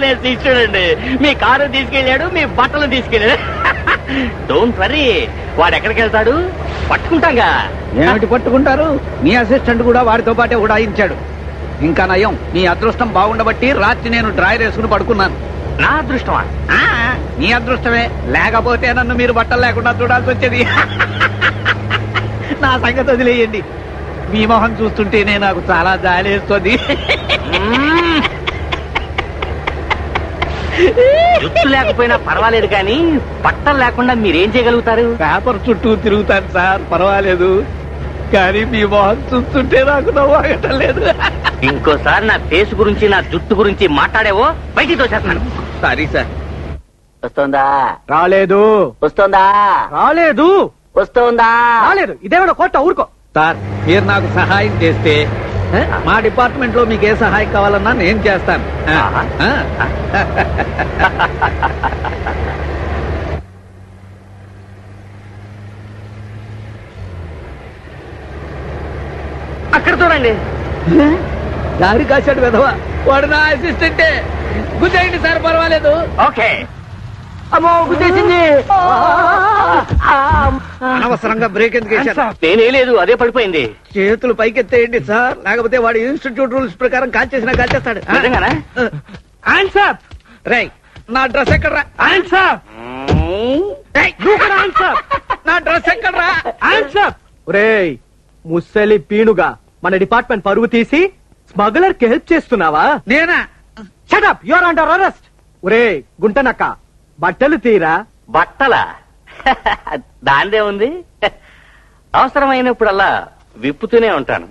నేను శిష్యుడండి మీ కారు తీసుకెళ్ళాడు మీ బట్టలు తీసుకెళ్ళాడు. డోంట్ వరీ వాడు ఎక్కడికి వెళ్తాడు? పట్టుకుంటాగా. ఏమిటి పట్టుకుంటారు? మీ అసిస్టెంట్ కూడా వాడితో పాటే ఉడాయించాడు. ఇంకా నయం నీ అదృష్టం బాగుండబట్టి రాత్రి నేను డ్రాయర్ వేసుకుని పడుకున్నాను. నా అదృష్టమా? ఆ, నీ అదృష్టమే. లేకపోతే నన్ను మీరు బట్టలు లేకుండా చూడాల్సి వచ్చేది. నా సంగతి వదిలేయండి. మీ మొహం చూస్తుంటేనే నాకు చాలా జాలేస్తుంది. జుట్టు లేకపోయినా పర్వాలేదు కానీ బట్టలు లేకుండా మీరేం చేయగలుగుతారు? పేపర్ చుట్టూ తిరుగుతాను సార్ పర్వాలేదు. కానీ మీ మొహం చూస్తుంటే నాకు నవ్వాగటం లేదు. ఇంకోసారి నా ఫేస్ గురించి నా జుట్టు గురించి మాట్లాడేవో బయటికి తోచేస్తున్నాను సారీ సార్. వస్తోందా? రాలేదు. వస్తోందా? రాలేదు. వస్తోందా? రాలేదు. ఇదేమన్నా కొట్ట ఊరుకో. సార్ మీరు నాకు సహాయం చేస్తే? మా డిపార్ట్మెంట్లో మీకు ఏ సహాయం కావాలన్నా నేను చేస్తాను. అక్కడ చూడండి. దారి కాశాడు విధవ. వాడు నా అసిస్టెంటే. గుద్దేయండి సార్ పర్వాలేదు. ఓకే. అమ్మో గుద్దేసింది. అనవసరంగా బ్రేక్ ఎందుకు వేశారు నేనే లేదు అదే పడిపోయింది. చేతులు పైకెత్తేయండి సార్ లేకపోతే వాడు ఇన్స్టిట్యూట్ రూల్స్ ప్రకారం కాల్చేసినా కాల్చేస్తాడు. ఆన్సర్ రేయ్ నా డ్రెస్ ఎక్కడ్రా? ఆన్సర్ రేయ్, నా డ్రెస్ ఎక్కడ్రా? ఆన్సర్ ఒరేయ్ ముసలి పీనుగా మన డిపార్ట్మెంట్ పరువు తీసి స్మగ్లర్కి హెల్ప్ చేస్తున్నావా? నేనా? షటప్ యువర్ అండర్ అరెస్ట్ ఒరే గుంటనక్క బట్టలు తీరా? బట్టల? దాందే ఉంది. అవసరమైనప్పుడల్లా విప్పుతూనే ఉంటాను.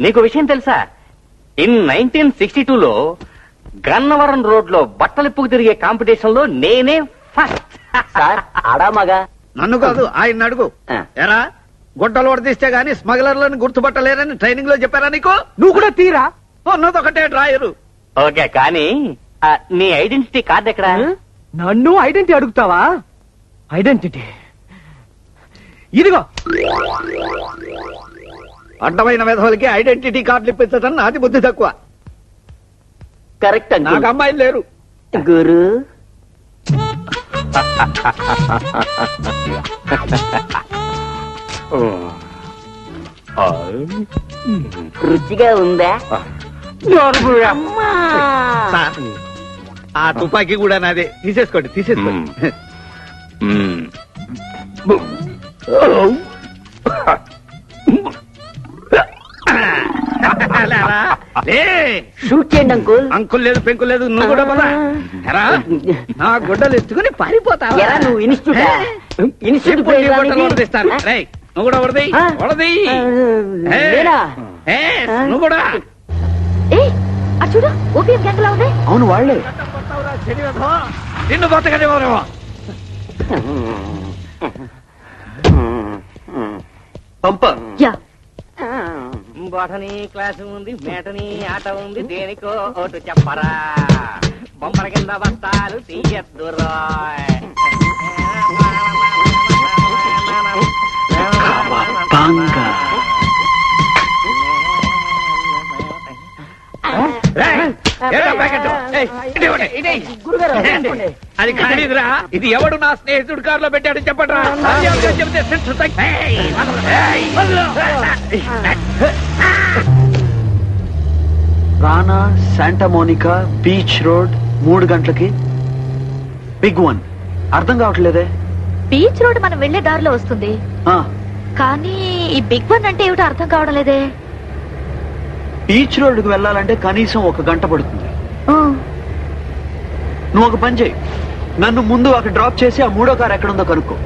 నీకు విషయం తెలుసా? ఇన్ నైన్టీన్ సిక్స్టీ టూలో గన్నవరం రోడ్లో బట్టలిప్పుకు తిరిగే కాంపిటీషన్లో నేనే ఫస్ట్. సార్ ఆడామగా నన్ను కాదు ఆయన అడుగు. ఎరా? గుడ్డలు వడదీస్తే గాని స్మగ్లర్లను గుర్తుపట్టలేరని ట్రైనింగ్లో చెప్పారా నీకు? నువ్వు కూడా తీరా? ఉన్నదొకటే డ్రాయరు. ఓకే కానీ నీ ఐడెంటిటీ కార్డ్ ఎక్కడ? నన్ను ఐడెంటిటీ అడుగుతావా? ఐడెంటిటీ. ఇదిగో. అడ్డమైన విధవలకి ఐడెంటిటీ కార్డులు ఇప్పించడం నాది బుద్ధి తక్కువ. కరెక్ట్ నాకు అమ్మాయిలు లేరు. గురు. రుచిగా ఉందా? ఆ. తుపాకీ కూడా నాదే. తీసేసుకోండి తీసేసుకోండి. షూట్ చేయండి అంకుల్ అంకుల్ లేదు పెంకుల్ లేదు నువ్వు కూడా పద. ఎరా నా గుడ్డలు ఎత్తుకుని పారిపోతావా? ఎరా నువ్వు ఇన్స్టిట్యూట్ ఇన్స్టిట్యూట్ ఇప్పుడు నీ బట్టలు వడదీస్తాను. రేయ్, నువ్వు కూడా వడదీ వడదీ నువ్వు కూడా. చూడు ఓపీఎం ఉంది? అవును వాళ్ళే నిన్ను బతకనివ్వరేమో పంప. యా. బొటనీ క్లాస్ ఉంది మేటనీ ఆట ఉంది దేనికో ఓటు చెప్పరా. బొమ్మల కింద బస్తాలు తీయద్దు ఏరా అది కానీదిరా ఇది ఎవడు నా స్నేహితుడు కారులో పెట్టాడు చెప్పండి చెప్తే. రానా శాంటా మోనికా బీచ్ రోడ్ మూడు గంటలకి. Big one. అర్థం కావట్లేదే? బీచ్ రోడ్ మనం వెళ్ళే దారిలో వస్తుంది. ఆ, కానీ ఈ బిగ్ వన్ అంటే ఏమిటో అర్థం కావడం లేదే? బీచ్ రోడ్డుకు వెళ్ళాలంటే కనీసం ఒక గంట పడుతుంది. నువ్వు ఒక పని చేయి. నన్ను ముందు అక్కడ డ్రాప్ చేసి ఆ మూడో కార్ ఎక్కడుందో కనుక్కో.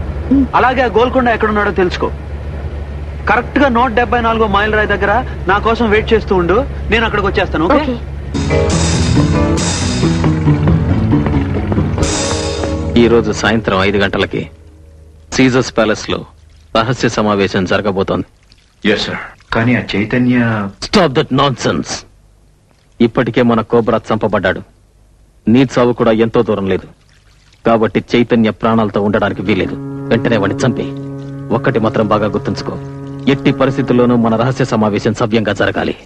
అలాగే ఆ గోల్కొండ ఎక్కడున్నాడో తెలుసుకో. కరెక్ట్గా నూట డెబ్బై నాలుగో మైల్ రాయ్ దగ్గర నా కోసం వెయిట్ చేస్తూ ఉండు. నేను అక్కడికి వచ్చేస్తాను ఓకే? ఈ రోజు సాయంత్రం ఐదు గంటలకి సీజర్స్ ప్యాలెస్లో రహస్య సమావేశం జరగబోతోంది. ఎస్ సార్ కానీ ఆ Chaitanya stop that nonsense ఇప్పటికే మన కోబ్రా చంపబడ్డాడు. నీ చావు కూడా ఎంతో దూరం లేదు. కాబట్టి చైతన్య ప్రాణాలతో ఉండడానికి వీలేదు వెంటనే వాడిని చంపి. ఒక్కటి మాత్రం బాగా గుర్తుంచుకో. ఎట్టి పరిస్థితుల్లోనూ మన రహస్య సమావేశం సవ్యంగా జరగాలి.